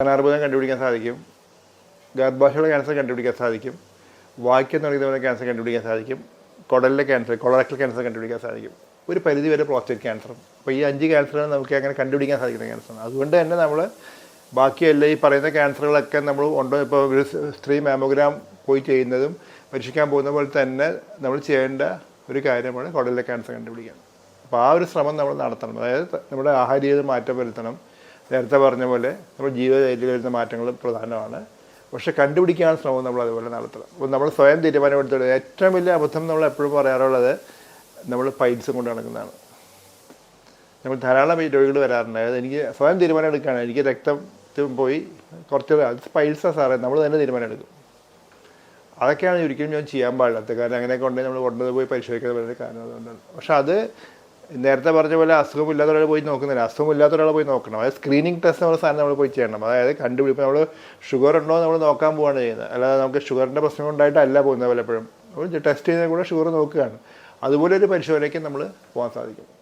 സ്ഥാനാർബുദം കണ്ടുപിടിക്കാൻ സാധിക്കും. ഗർഭാശയയുടെ ക്യാൻസർ കണ്ടുപിടിക്കാൻ സാധിക്കും. വാക്യം തുടങ്ങിയതുപോലെ ക്യാൻസർ കണ്ടുപിടിക്കാൻ സാധിക്കും. കുടലിലെ ക്യാൻസർ കൊളറക്ടൽ ക്യാൻസർ കണ്ടുപിടിക്കാൻ സാധിക്കും. ഒരു പരിധി വരെ പ്രോസ്റ്റേറ്റ് ക്യാൻസറും അപ്പോൾ ഈ അഞ്ച് ക്യാൻസറാണ് നമുക്ക് അങ്ങനെ കണ്ടുപിടിക്കാൻ സാധിക്കുന്ന ക്യാൻസറാണ് അതുകൊണ്ട് തന്നെ നമ്മൾ ബാക്കിയല്ല ഈ പറയുന്ന ക്യാൻസറുകളൊക്കെ നമ്മൾ ഉണ്ടോ? ഇപ്പോൾ സ്ത്രീ മാമോഗ്രാം പോയി ചെയ്യുന്നതും പരീക്ഷിക്കാൻ പോകുന്ന പോലെ തന്നെ നമ്മൾ ചെയ്യേണ്ട ഒരു കാര്യമാണ് കുടലിലെ ക്യാൻസർ കണ്ടുപിടിക്കാൻ. അപ്പോൾ ആ ഒരു ശ്രമം നമ്മൾ നടത്തണം. അതായത് നമ്മുടെ ആഹാര രീതി മാറ്റം വരുത്തണം. നേരത്തെ പറഞ്ഞ പോലെ നമ്മുടെ ജീവിതശൈലിയിൽ വരുന്ന മാറ്റങ്ങൾ പ്രധാനമാണ്. പക്ഷെ കണ്ടുപിടിക്കാൻ ശ്രമം നമ്മൾ അതുപോലെ നടത്തണം. അപ്പോൾ നമ്മൾ സ്വയം തീരുമാനമെടുത്തത് ഏറ്റവും വലിയ അബദ്ധം നമ്മൾ എപ്പോഴും പറയാറുള്ളത് നമ്മൾ പൈൽസും കൊണ്ട് നടക്കുന്നതാണ്. നമ്മൾ ധാരാളം രോഗികൾ വരാറുണ്ട്. അതായത് എനിക്ക് സ്വയം തീരുമാനം എടുക്കുകയാണ് എനിക്ക് രക്തം പോയി കുറച്ച് അത് പൈൽസാണ് സാറേ. നമ്മൾ തന്നെ തീരുമാനം എടുക്കും അതൊക്കെയാണ് ഒരിക്കലും ഞാൻ ചെയ്യാൻ പാടില്ലാത്തത്. കാരണം അങ്ങനെയൊക്കെ ഉണ്ടെങ്കിൽ നമ്മൾ കൊണ്ടുപോയി പരിശോധിക്കാൻ വേണ്ടി കാരണം അതുകൊണ്ടാണ്. പക്ഷെ അത് നേരത്തെ പറഞ്ഞ പോലെ അസുഖമില്ലാത്ത ഒരാൾ പോയി നോക്കുന്നില്ല. അസുഖമില്ലാത്ത ഒരാൾ പോയി നോക്കണം. അതായത് സ്ക്രീനിങ് ടെസ്റ്റ് നമ്മൾ സാധനം നമ്മൾ പോയി ചെയ്യണം. അതായത് കണ്ടുപിടിപ്പ്. നമ്മൾ ഷുഗർ ഉണ്ടോ നമ്മൾ നോക്കാൻ പോവാണ് ചെയ്യുന്നത്. അല്ലാതെ നമുക്ക് ഷുഗറിന്റെ പ്രശ്നം ഉണ്ടായിട്ടല്ല പോകുന്നത് പലപ്പോഴും ടെസ്റ്റ് ചെയ്യുന്ന കൂടെ ഷുഗർ നോക്കുകയാണ്. അതുപോലെ ഒരു പരിശോധനയ്ക്ക് നമ്മൾ പോകാൻ സാധിക്കും.